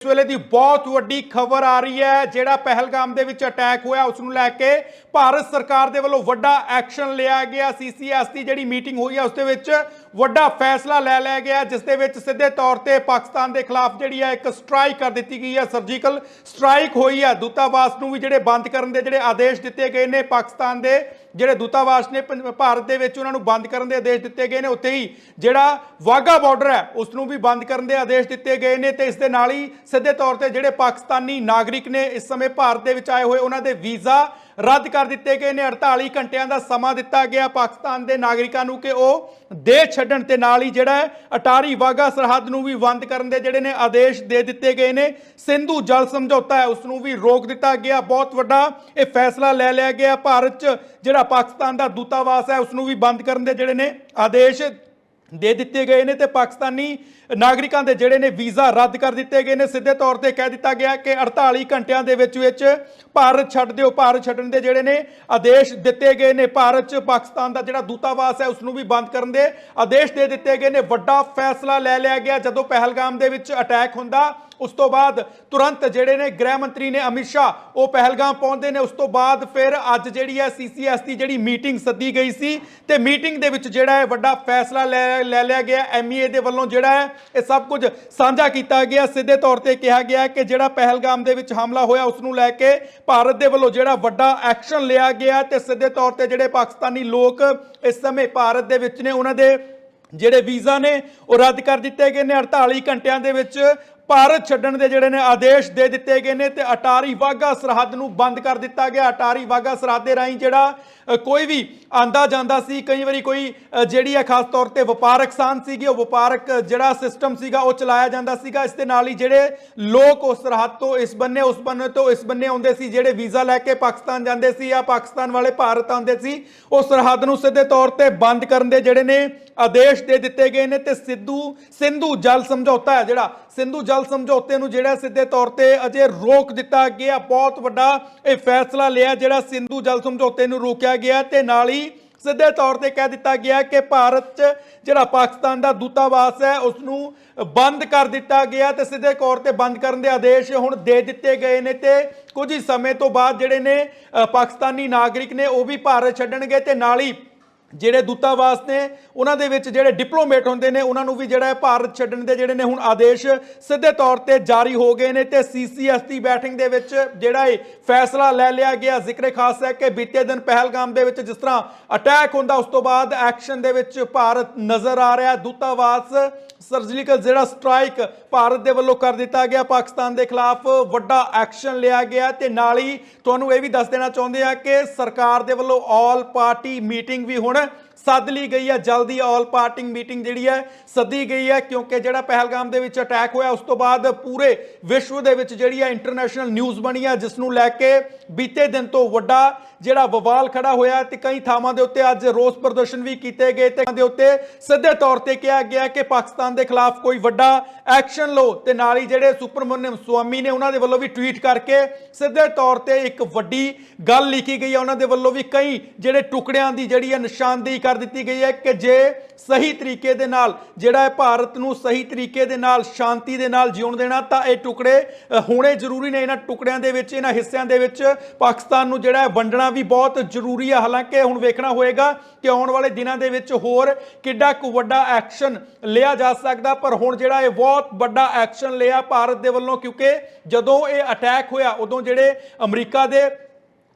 ਇਸ ਵੇਲੇ ਦੀ ਬਹੁਤ ਵੱਡੀ ਖਬਰ ਆ ਰਹੀ ਹੈ, ਜਿਹੜਾ ਪਹਿਲਗਾਮ ਦੇ ਵਿੱਚ ਅਟੈਕ ਹੋਇਆ, ਉਸ ਨੂੰ ਲੈ ਕੇ ਭਾਰਤ ਸਰਕਾਰ ਦੇ ਵੱਲੋਂ ਵੱਡਾ ਐਕਸ਼ਨ ਲਿਆ ਗਿਆ। ਸੀਸੀਐਸ ਦੀ ਜਿਹੜੀ ਮੀਟਿੰਗ ਹੋਈ ਹੈ, ਉਸ ਦੇ ਵਿੱਚ ਵੱਡਾ ਫੈਸਲਾ ਲੈ ਲਿਆ ਗਿਆ, ਜਿਸ ਦੇ ਵਿੱਚ ਸਿੱਧੇ ਤੌਰ ਤੇ ਪਾਕਿਸਤਾਨ ਦੇ ਖਿਲਾਫ ਜਿਹੜੀ ਹੈ, ਇੱਕ ਸਟ੍ਰਾਈਕ ਕਰ ਦਿੱਤੀ ਗਈ ਹੈ, ਸਰਜੀਕਲ ਸਟ੍ਰਾਈਕ ਹੋਈ ਹੈ। ਦੂਤਾਵਾਸ ਨੂੰ ਵੀ ਜਿਹੜੇ ਬੰਦ ਕਰਨ ਦੇ ਜਿਹੜੇ ਆਦੇਸ਼ ਦਿੱਤੇ ਗਏ ਨੇ, ਪਾਕਿਸਤਾਨ ਦੇ ਜਿਹੜੇ ਦੂਤਾਵਾਸ ਨੇ ਪੰਜ- ਭਾਰਤ ਦੇ ਵਿੱਚ ਉਹਨਾਂ ਨੂੰ ਬੰਦ ਕਰਨ ਦੇ ਆਦੇਸ਼ ਦਿੱਤੇ ਗਏ ਨੇ, ਉੱਥੇ ਹੀ ਜਿਹੜਾ ਵਾਗਾ ਬਾਰਡਰ ਹੈ ਉਸ ਨੂੰ ਵੀ ਬੰਦ ਕਰਨ ਦੇ ਆਦੇਸ਼ ਦਿੱਤੇ ਗਏ ਨੇ ਤੇ ਇਸ ਦੇ ਨਾਲ ਹੀ ਸਿੱਧੇ ਤੌਰ ਤੇ ਜਿਹੜੇ ਪਾਕਿਸਤਾਨੀ ਨਾਗਰਿਕ ਨੇ ਇਸ ਸਮੇਂ ਭਾਰਤ ਦੇ ਵਿੱਚ ਆਏ ਹੋਏ, ਉਹਨਾਂ ਦੇ ਵੀਜ਼ਾ ਰੱਦ ਕਰ ਦਿੱਤੇ ਗਏ ਨੇ। 48 ਘੰਟਿਆਂ ਦਾ ਸਮਾਂ ਦਿੱਤਾ ਗਿਆ ਪਾਕਿਸਤਾਨ ਦੇ ਨਾਗਰਿਕਾਂ ਨੂੰ ਕਿ ਉਹ ਦੇਸ਼ ਛੱਡਣ ਤੇ ਨਾਲ ਹੀ ਜਿਹੜਾ ਅਟਾਰੀ ਵਾਗਾ ਸਰਹੱਦ ਨੂੰ ਵੀ ਬੰਦ ਕਰਨ ਦੇ ਜਿਹੜੇ ਨੇ ਆਦੇਸ਼ ਦੇ ਦਿੱਤੇ ਗਏ ਨੇ। ਸਿੰਧੂ ਜਲ ਸਮਝੌਤਾ ਹੈ ਉਸ ਨੂੰ ਵੀ ਰੋਕ ਦਿੱਤਾ ਗਿਆ। ਬਹੁਤ ਵੱਡਾ ਇਹ ਫੈਸਲਾ ਲੈ ਲਿਆ ਗਿਆ। ਭਾਰਤ 'ਚ ਜਿਹੜਾ ਪਾਕਿਸਤਾਨ ਦਾ ਦੂਤਾਵਾਸ ਹੈ ਉਸ ਨੂੰ ਵੀ ਬੰਦ ਕਰਨ ਦੇ ਜਿਹੜੇ ਨੇ ਆਦੇਸ਼ ਦੇ ਦਿੱਤੇ ਗਏ ਨੇ ਤੇ ਪਾਕਿਸਤਾਨੀ ਨਾਗਰਿਕਾਂ ਦੇ ਜਿਹੜੇ ਨੇ ਵੀਜ਼ਾ ਰੱਦ ਕਰ ਦਿੱਤੇ ਗਏ ਨੇ। ਸਿੱਧੇ ਤੌਰ ਤੇ ਕਹਿ ਦਿੱਤਾ ਗਿਆ ਕਿ 48 ਘੰਟਿਆਂ ਦੇ ਵਿੱਚ ਵਿੱਚ ਭਾਰਤ ਛੱਡ ਦਿਓ, ਭਾਰਤ ਛੱਡਣ ਦੇ ਜਿਹੜੇ ਨੇ ਆਦੇਸ਼ ਦਿੱਤੇ ਗਏ ਨੇ। ਭਾਰਤ 'ਚ ਪਾਕਿਸਤਾਨ ਦਾ ਜਿਹੜਾ ਦੂਤਾਵਾਸ ਹੈ ਉਸ ਨੂੰ ਵੀ ਬੰਦ ਕਰਨ ਦੇ ਆਦੇਸ਼ ਦੇ ਦਿੱਤੇ ਗਏ ਨੇ। ਵੱਡਾ ਫੈਸਲਾ ਲੈ ਲਿਆ ਗਿਆ। ਜਦੋਂ ਪਹਿਲਗਾਮ ਦੇ ਵਿੱਚ ਅਟੈਕ ਹੁੰਦਾ ਉਸ ਤੋਂ ਬਾਅਦ ਤੁਰੰਤ ਜਿਹੜੇ ਨੇ ਗ੍ਰਹਿ ਮੰਤਰੀ ਨੇ ਅਮਿਤ ਸ਼ਾਹ, ਉਹ ਪਹਿਲਗਾਮ ਪਹੁੰਚਦੇ ਨੇ। ਉਸ ਤੋਂ ਬਾਅਦ ਫਿਰ ਅੱਜ ਜਿਹੜੀ ਹੈ ਸੀਸੀਐਸ ਦੀ ਜਿਹੜੀ ਮੀਟਿੰਗ ਸੱਦੀ ਗਈ ਸੀ ਤੇ ਮੀਟਿੰਗ ਦੇ ਵਿੱਚ ਜਿਹੜਾ ਹੈ ਵੱਡਾ ਫੈਸਲਾ ਲੈ ਲੈ ਲਿਆ ਗਿਆ। ਐਮਈਏ ਦੇ ਵੱਲੋਂ ਜਿਹੜਾ ਹੈ ਇਹ ਸਭ ਕੁਝ ਸਾਂਝਾ ਕੀਤਾ ਗਿਆ। ਸਿੱਧੇ ਤੌਰ ਤੇ ਕਿਹਾ ਗਿਆ ਕਿ ਜਿਹੜਾ ਪਹਿਲਗਾਮ ਦੇ ਵਿੱਚ ਹਮਲਾ ਹੋਇਆ, ਉਸ ਨੂੰ ਲੈ ਕੇ ਭਾਰਤ ਦੇ ਵੱਲੋਂ ਜਿਹੜਾ ਵੱਡਾ ਐਕਸ਼ਨ ਲਿਆ ਗਿਆ ਤੇ ਸਿੱਧੇ ਤੌਰ ਤੇ ਜਿਹੜੇ ਪਾਕਿਸਤਾਨੀ ਲੋਕ ਇਸ ਸਮੇਂ ਭਾਰਤ ਦੇ ਵਿੱਚ ਨੇ, ਉਹਨਾਂ ਦੇ ਜਿਹੜੇ ਵੀਜ਼ਾ ਨੇ, ਉਹ ਰੱਦ ਕਰ ਦਿੱਤੇ ਗਏ ਨੇ। 48 ਘੰਟਿਆਂ ਦੇ ਵਿੱਚ ਭਾਰਤ ਛੱਡਣ ਦੇ ਜਿਹੜੇ ਨੇ ਆਦੇਸ਼ ਦੇ ਦਿੱਤੇ ਗਏ ਨੇ ਤੇ ਅਟਾਰੀ ਵਾਗਾ ਸਰਹੱਦ ਨੂੰ ਬੰਦ ਕਰ ਦਿੱਤਾ ਗਿਆ। ਅਟਾਰੀ ਵਾਗਾ ਸਰਹੱਦ ਦੇ ਰਾਹੀਂ ਜਿਹੜਾ ਕੋਈ ਵੀ ਆਂਦਾ ਜਾਂਦਾ ਸੀ, ਕਈ ਵਾਰੀ ਕੋਈ ਜਿਹੜੀ ਹੈ ਖਾਸ ਤੌਰ ਤੇ ਵਪਾਰਕ ਸਾਨ ਸੀਗੀ, ਉਹ ਵਪਾਰਕ ਜਿਹੜਾ ਸਿਸਟਮ ਸੀਗਾ, ਉਹ ਚਲਾਇਆ ਜਾਂਦਾ ਸੀਗਾ। ਇਸ ਦੇ ਨਾਲ ਹੀ ਜਿਹੜੇ ਲੋਕ ਉਸ ਸਰਹੱਦ ਤੋਂ ਇਸ ਬੰਨੇ, ਉਸ ਬੰਨੇ ਤੋਂ ਇਸ ਬੰਨੇ ਆਉਂਦੇ ਸੀ, ਜਿਹੜੇ ਵੀਜ਼ਾ ਲੈ ਕੇ ਪਾਕਿਸਤਾਨ ਜਾਂਦੇ ਸੀ ਜਾਂ ਪਾਕਿਸਤਾਨ ਵਾਲੇ ਭਾਰਤ ਆਉਂਦੇ ਸੀ, ਉਹ ਸਰਹੱਦ ਨੂੰ ਸਿੱਧੇ ਤੌਰ ਤੇ ਬੰਦ ਕਰਨ ਦੇ ਜਿਹੜੇ ਨੇ ਆਦੇਸ਼ ਦੇ ਦਿੱਤੇ ਗਏ ਨੇ ਤੇ ਸਿੱਧੂ, ਸਿੰਧੂ ਜਲ ਸਮਝੌਤਾ ਹੈ ਜਿਹੜਾ, ਸਿੰਧੂ ਜਲ ਸਮਝੌਤੇ ਨੂੰ ਜਿਹੜਾ ਸਿੱਧੇ ਤੌਰ ਤੇ ਅਜੇ ਰੋਕ ਦਿੱਤਾ ਗਿਆ, ਬਹੁਤ ਵੱਡਾ ਇਹ ਫੈਸਲਾ ਲਿਆ ਜਿਹੜਾ ਸਿੰਧੂ ਜਲ ਸਮਝੌਤੇ ਨੂੰ ਰੋਕਿਆ ਗਿਆ ਤੇ ਨਾਲ ਹੀ ਸਿੱਧੇ ਤੌਰ ਤੇ ਕਹਿ ਦਿੱਤਾ ਗਿਆ ਕਿ ਭਾਰਤ 'ਚ ਜਿਹੜਾ ਪਾਕਿਸਤਾਨ ਦਾ ਦੂਤਾਵਾਸ ਹੈ ਉਸ ਨੂੰ ਬੰਦ ਕਰ ਦਿੱਤਾ ਗਿਆ ਤੇ ਸਿੱਧੇ ਤੌਰ ਤੇ ਬੰਦ ਕਰਨ ਦੇ ਆਦੇਸ਼ ਹੁਣ ਦੇ ਦਿੱਤੇ ਗਏ ਨੇ ਤੇ ਕੁਝ ਹੀ ਸਮੇਂ ਤੋਂ ਬਾਅਦ ਜਿਹੜੇ ਨੇ ਪਾਕਿਸਤਾਨੀ ਨਾਗਰਿਕ ਨੇ ਉਹ ਵੀ ਭਾਰਤ ਛੱਡਣਗੇ ਤੇ ਨਾਲ ਹੀ ਜਿਹੜੇ ਦੂਤਾਵਾਸ ਨੇ, ਉਹਨਾਂ ਦੇ ਵਿੱਚ ਜਿਹੜੇ ਡਿਪਲੋਮੇਟ ਹੁੰਦੇ ਨੇ, ਉਹਨਾਂ ਨੂੰ ਵੀ ਜਿਹੜਾ ਹੈ ਭਾਰਤ ਛੱਡਣ ਦੇ ਜਿਹੜੇ ਨੇ ਹੁਣ ਆਦੇਸ਼ ਸਿੱਧੇ ਤੌਰ ਤੇ ਜਾਰੀ ਹੋ ਗਏ ਨੇ ਤੇ ਸੀਸੀਐਸ ਦੀ ਬੈਠਿੰਗ ਦੇ ਵਿੱਚ ਜਿਹੜਾ ਹੈ ਫੈਸਲਾ ਲੈ ਲਿਆ ਗਿਆ। ਜ਼ਿਕਰ ਖਾਸ ਹੈ ਕਿ ਬੀਤੇ ਦਿਨ ਪਹਿਲਗਾਮ ਦੇ ਵਿੱਚ ਜਿਸ ਤਰ੍ਹਾਂ ਅਟੈਕ ਹੁੰਦਾ, ਉਸ ਤੋਂ ਬਾਅਦ ਐਕਸ਼ਨ ਦੇ ਵਿੱਚ ਭਾਰਤ ਨਜ਼ਰ ਆ ਰਿਹਾ। ਦੂਤਾਵਾਸ ਸਰਜੀਕਲ ਜਿਹੜਾ ਸਟ੍ਰਾਈਕ ਭਾਰਤ ਦੇ ਵੱਲੋਂ ਕਰ ਦਿੱਤਾ ਗਿਆ। ਪਾਕਿਸਤਾਨ ਦੇ ਖਿਲਾਫ ਵੱਡਾ ਐਕਸ਼ਨ ਲਿਆ ਗਿਆ ਤੇ ਨਾਲ ਹੀ ਤੁਹਾਨੂੰ ਇਹ ਵੀ ਦੱਸ ਦੇਣਾ ਚਾਹੁੰਦੇ ਆ ਕਿ ਸਰਕਾਰ ਦੇ ਵੱਲੋਂ ਆਲ ਪਾਰਟੀ ਮੀਟਿੰਗ ਵੀ ਹੁਣ கூட ਸੱਦ ਲਈ ਗਈ ਹੈ, ਜਲਦੀ ਆਲ ਪਾਰਟੀ ਮੀਟਿੰਗ ਜਿਹੜੀ ਹੈ ਸੱਦੀ ਗਈ ਹੈ, ਕਿਉਂਕਿ ਜਿਹੜਾ ਪਹਿਲਗਾਮ ਦੇ ਵਿੱਚ ਅਟੈਕ ਹੋਇਆ, ਉਸ ਤੋਂ ਬਾਅਦ ਪੂਰੇ ਵਿਸ਼ਵ ਦੇ ਵਿੱਚ ਜਿਹੜੀ ਹੈ ਇੰਟਰਨੈਸ਼ਨਲ ਨਿਊਜ਼ ਬਣੀ ਹੈ ਜਿਸ ਨੂੰ ਲੈ ਕੇ ਬੀਤੇ ਦਿਨ ਤੋਂ ਵੱਡਾ ਜਿਹੜਾ ਬਵਾਲ ਖੜਾ ਹੋਇਆ ਤੇ ਕਈ ਥਾਵਾਂ ਦੇ ਉੱਤੇ ਅੱਜ ਰੋਸ ਪ੍ਰਦਰਸ਼ਨ ਵੀ ਕੀਤੇ ਗਏ ਤੇ ਦੇ ਉੱਤੇ ਸਿੱਧੇ ਤੌਰ ਤੇ ਕਿਹਾ ਗਿਆ ਕਿ ਪਾਕਿਸਤਾਨ ਦੇ ਖਿਲਾਫ ਕੋਈ ਵੱਡਾ ਐਕਸ਼ਨ ਲਓ ਤੇ ਨਾਲ ਹੀ ਜਿਹੜੇ ਸੁਪਰਮਨਿਅਮ ਸਵਾਮੀ ਨੇ ਉਹਨਾਂ ਦੇ ਵੱਲੋਂ ਵੀ ਟਵੀਟ ਕਰਕੇ ਸਿੱਧੇ ਤੌਰ ਤੇ ਇੱਕ ਵੱਡੀ ਗੱਲ ਲਿਖੀ ਗਈ ਹੈ। ਉਹਨਾਂ ਦੇ ਵੱਲੋਂ ਵੀ ਕਈ ਜਿਹੜੇ ਟੁਕੜਿਆਂ ਦੀ ਜਿਹੜੀ ਹੈ ਨਿਸ਼ਾਨਦੇਹੀ ਕਰ ਦਿੱਤੀ ਗਈ ਹੈ ਕਿ ਜੇ ਸਹੀ ਤਰੀਕੇ ਦੇ ਨਾਲ, ਜਿਹੜਾ ਹੈ ਭਾਰਤ ਨੂੰ ਸਹੀ ਤਰੀਕੇ ਦੇ ਨਾਲ, ਸ਼ਾਂਤੀ ਦੇ ਨਾਲ ਜਿਉਣ ਦੇਣਾ, ਤਾਂ ਇਹ ਟੁਕੜੇ ਹੋਣੇ ਜ਼ਰੂਰੀ ਨੇ ਇਹਨਾਂ ਟੁਕੜਿਆਂ ਦੇ ਵਿੱਚ, ਇਹਨਾਂ ਹਿੱਸਿਆਂ ਦੇ ਵਿੱਚ। ਪਾਕਿਸਤਾਨ ਨੂੰ ਜਿਹੜਾ ਹੈ ਵੰਡਣਾ ਵੀ ਬਹੁਤ ਜ਼ਰੂਰੀ ਹੈ ਹਾਲਾਂਕਿ ਹੁਣ ਵੇਖਣਾ ਹੋਏਗਾ ਕਿ ਆਉਣ ਵਾਲੇ ਦਿਨਾਂ ਦੇ ਵਿੱਚ ਹੋਰ ਕਿੱਡਾ ਕੁ ਵੱਡਾ ਐਕਸ਼ਨ ਲਿਆ ਜਾ ਸਕਦਾ, ਪਰ ਹੁਣ ਜਿਹੜਾ ਇਹ ਬਹੁਤ ਵੱਡਾ ਐਕਸ਼ਨ ਲਿਆ ਭਾਰਤ ਦੇ ਵੱਲੋਂ, ਕਿਉਂਕਿ ਜਦੋਂ ਇਹ ਅਟੈਕ ਹੋਇਆ, ਉਦੋਂ ਜਿਹੜੇ ਅਮਰੀਕਾ ਦੇ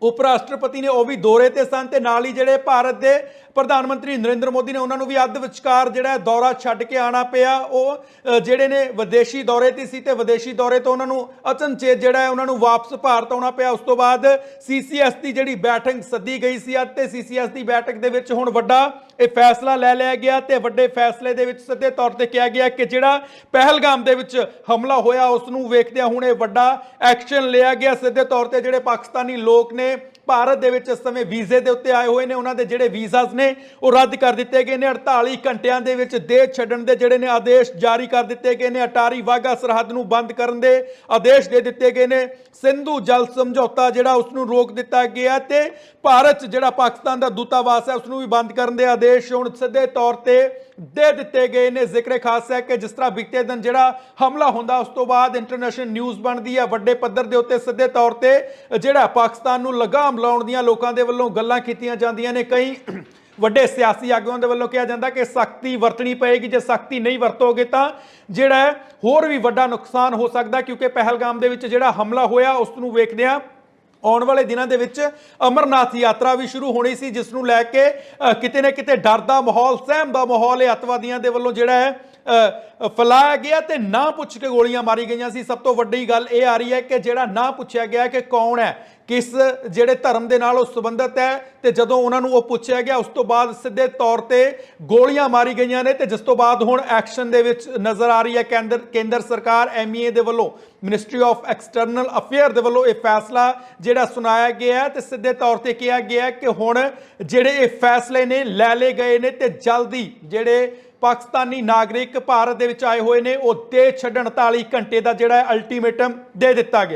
ਉਪ ਰਾਸ਼ਟਰਪਤੀ ਨੇ ਉਹ ਵੀ ਦੌਰੇ ਤੇ ਸਨ ਤੇ ਨਾਲ ਹੀ ਜਿਹੜੇ ਭਾਰਤ ਦੇ ਪ੍ਰਧਾਨ ਮੰਤਰੀ ਨਰਿੰਦਰ ਮੋਦੀ ਨੇ ਉਹਨਾਂ ਨੂੰ ਵੀ ਅੱਧ ਵਿਚਕਾਰ ਜਿਹੜਾ ਦੌਰਾ ਛੱਡ ਕੇ ਆਣਾ ਪਿਆ। ਉਹ ਜਿਹੜੇ ਨੇ ਵਿਦੇਸ਼ੀ ਦੌਰੇ ਤੇ ਸੀ ਤੇ ਵਿਦੇਸ਼ੀ ਦੌਰੇ ਤੋਂ ਉਹਨਾਂ ਨੂੰ ਅਚਨਚੇਤ ਜਿਹੜਾ ਹੈ ਉਹਨਾਂ ਨੂੰ ਵਾਪਸ ਭਾਰਤ ਆਉਣਾ ਪਿਆ। ਉਸ ਤੋਂ ਬਾਅਦ ਸੀਸੀਐਸ ਦੀ ਜਿਹੜੀ ਬੈਠਕ ਸੱਦੀ ਗਈ ਸੀ ਅੱਜ ਤੇ ਸੀਸੀਐਸ ਦੀ ਬੈਠਕ ਦੇ ਵਿੱਚ ਹੁਣ ਵੱਡਾ ਇਹ ਫੈਸਲਾ ਲੈ ਲਿਆ ਗਿਆ ਤੇ ਵੱਡੇ ਫੈਸਲੇ ਦੇ ਵਿੱਚ ਸਿੱਧੇ ਤੌਰ ਤੇ ਕਿਹਾ ਗਿਆ ਕਿ ਜਿਹੜਾ ਪਹਿਲਗਾਮ ਦੇ ਵਿੱਚ ਹਮਲਾ ਹੋਇਆ, ਉਸ ਨੂੰ ਵੇਖਦਿਆਂ ਹੁਣ ਇਹ ਵੱਡਾ ਐਕਸ਼ਨ ਲਿਆ ਗਿਆ। ਸਿੱਧੇ ਤੌਰ ਤੇ ਜਿਹੜੇ ਪਾਕਿਸਤਾਨੀ ਲੋਕ ਨੇ ਭਾਰਤ ਦੇ ਵਿੱਚ ਇਸ ਸਮੇਂ ਵੀਜ਼ੇ ਦੇ ਉੱਤੇ ਆਏ ਹੋਏ ਨੇ। ਉਹਨਾਂ ਦੇ ਜਿਹੜੇ ਵੀਜ਼ਾਸ ਨੇ, ਉਹ ਰੱਦ ਕਰ ਦਿੱਤੇ ਗਏ ਨੇ। 48 ਘੰਟਿਆਂ ਦੇ ਵਿੱਚ ਦੇਸ਼ ਛੱਡਣ ਦੇ ਜਿਹੜੇ ਨੇ ਆਦੇਸ਼ ਜਾਰੀ ਕਰ ਦਿੱਤੇ ਗਏ ਨੇ। ਅਟਾਰੀ ਵਾਗਾ ਸਰਹੱਦ ਨੂੰ ਬੰਦ ਕਰਨ ਦੇ ਆਦੇਸ਼ ਦੇ ਦਿੱਤੇ ਗਏ ਨੇ। ਸਿੰਧੂ ਜਲ ਸਮਝੌਤਾ ਜਿਹੜਾ, ਉਸ ਨੂੰ ਰੋਕ ਦਿੱਤਾ ਗਿਆ ਤੇ ਭਾਰਤ 'ਚ ਜਿਹੜਾ ਪਾਕਿਸਤਾਨ ਦਾ ਦੂਤਾਵਾਸ ਹੈ, ਉਸ ਨੂੰ ਵੀ ਬੰਦ ਕਰਨ ਦੇ ਆਦੇਸ਼ ਹੁਣ ਸਿੱਧੇ ਤੌਰ ਤੇ ਦੇ ਦਿੱਤੇ ਗਏ ਨੇ। ਜ਼ਿਕਰ ਖਾਸ ਹੈ ਕਿ ਜਿਸ ਤਰ੍ਹਾਂ ਬੀਤੇ ਦਿਨ ਜਿਹੜਾ ਹਮਲਾ ਹੁੰਦਾ, ਉਸ ਤੋਂ ਬਾਅਦ ਇੰਟਰਨੈਸ਼ਨਲ ਨਿਊਜ਼ ਬਣਦੀ ਹੈ। ਵੱਡੇ ਪੱਧਰ ਦੇ ਉੱਤੇ ਸਿੱਧੇ ਤੌਰ ਤੇ ਜਿਹੜਾ ਪਾਕਿਸਤਾਨ ਨੂੰ ਲਗਾਮ ਲਾਉਣ ਦੀਆਂ ਲੋਕਾਂ ਦੇ ਵੱਲੋਂ ਗੱਲਾਂ ਕੀਤੀਆਂ ਜਾਂਦੀਆਂ ਨੇ। ਕਈ ਵੱਡੇ ਸਿਆਸੀ ਆਗੂਆਂ ਦੇ ਵੱਲੋਂ ਕਿਹਾ ਜਾਂਦਾ ਕਿ ਸਖਤੀ ਵਰਤਣੀ ਪਏਗੀ। ਜੇ ਸਖਤੀ ਨਹੀਂ ਵਰਤੋਗੇ ਤਾਂ ਜਿਹੜਾ ਹੋਰ ਵੀ ਵੱਡਾ ਨੁਕਸਾਨ ਹੋ ਸਕਦਾ, ਕਿਉਂਕਿ ਪਹਿਲਗਾਮ ਦੇ ਵਿੱਚ ਜਿਹੜਾ ਹਮਲਾ ਹੋਇਆ, ਉਸ ਨੂੰ ਵੇਖਦੇ ਆ ਆਉਣ ਵਾਲੇ ਦਿਨਾਂ ਦੇ ਵਿੱਚ ਅਮਰਨਾਥ ਯਾਤਰਾ ਵੀ ਸ਼ੁਰੂ ਹੋਣੀ ਸੀ ਜਿਸ ਨੂੰ ਲੈ ਕੇ ਅ, ਕਿਤੇ ਨਾ ਕਿਤੇ ਡਰ ਦਾ ਮਾਹੌਲ ਸਹਿਮ ਦਾ ਮਾਹੌਲ ਇਹ ਅੱਤਵਾਦੀਆਂ ਦੇ ਵੱਲੋਂ ਜਿਹੜਾ ਹੈ ਅ, ਫੈਲਾਇਆ ਗਿਆ ਤੇ ਨਾ ਪੁੱਛ ਕੇ ਗੋਲੀਆਂ ਮਾਰੀ ਗਈਆਂ ਸੀ। ਸਭ ਤੋਂ ਵੱਡੀ ਗੱਲ ਇਹ ਆ ਰਹੀ ਹੈ ਕਿ ਜਿਹੜਾ ਨਾ ਪੁੱਛਿਆ ਗਿਆ ਕਿ ਕੌਣ ਹੈ, ਕਿਸ ਜਿਹੜੇ ਧਰਮ ਦੇ ਨਾਲ ਉਹ ਸੰਬੰਧਿਤ ਹੈ ਤੇ ਜਦੋਂ ਉਹਨਾਂ ਨੂੰ ਉਹ ਪੁੱਛਿਆ ਗਿਆ, ਉਸ ਤੋਂ ਬਾਅਦ ਸਿੱਧੇ ਤੌਰ ਤੇ ਗੋਲੀਆਂ ਮਾਰੀ ਗਈਆਂ ਨੇ ਤੇ ਜਿਸ ਤੋਂ ਬਾਅਦ ਹੁਣ ਐਕਸ਼ਨ ਦੇ ਵਿੱਚ ਨਜ਼ਰ ਆ ਰਹੀ ਹੈ ਕੇਂਦਰ ਕੇਂਦਰ ਸਰਕਾਰ ਐਮਈਏ ਦੇ ਵੱਲੋਂ ਮਿਨਿਸਟਰੀ ਆਫ ਐਕਸਟਰਨਲ ਅਫੇਅਰ ਦੇ ਵੱਲੋਂ ਇਹ ਫੈਸਲਾ ਜਿਹੜਾ ਸੁਣਾਇਆ ਗਿਆ ਹੈ ਤੇ ਸਿੱਧੇ ਤੌਰ ਤੇ ਕਿਹਾ ਗਿਆ ਕਿ ਹੁਣ ਜਿਹੜੇ ਇਹ ਫੈਸਲੇ ਨੇ, ਲੈ ਲਏ ਗਏ ਨੇ ਤੇ ਜਲਦੀ ਜਿਹੜੇ ਪਾਕਿਸਤਾਨੀ ਨਾਗਰਿਕ ਭਾਰਤ ਦੇ ਵਿੱਚ ਆਏ ਹੋਏ ਨੇ, ਉਹ ਦੇ ਛੱਡਣ 48 ਘੰਟੇ ਦਾ ਜਿਹੜਾ ਅਲਟੀਮੇਟਮ ਦੇ ਦਿੱਤਾ ਗਿਆ।